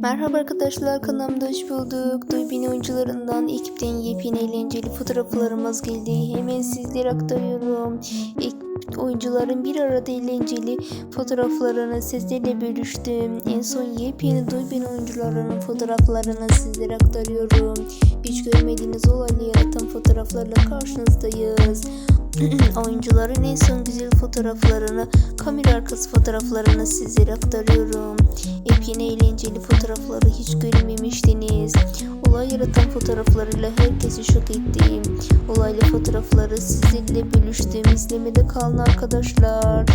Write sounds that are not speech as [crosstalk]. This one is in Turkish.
Merhaba arkadaşlar kanalımda hoş bulduk. Duybin oyuncularından ekipten yepyeni eğlenceli fotoğraflarımız geldi. Hemen sizlere aktarıyorum. Ekip oyuncuların bir arada eğlenceli fotoğraflarını sizlerle bölüştüm. En son yepyeni Duybin oyuncularının fotoğraflarını sizlere aktarıyorum. Hiç görmediğiniz olaylı yaratan fotoğraflarla karşınızdayız. [laughs] Oyuncuların en son güzel fotoğraflarını, kamera arkası fotoğraflarını sizlere aktarıyorum. Yepyeni eğlenceli fotoğrafları hiç görmemiştiniz. Olay yaratan fotoğraflarıyla herkesi şok ettim. Olaylı fotoğrafları sizlerle bölüştüm. İzlemede kalın arkadaşlar.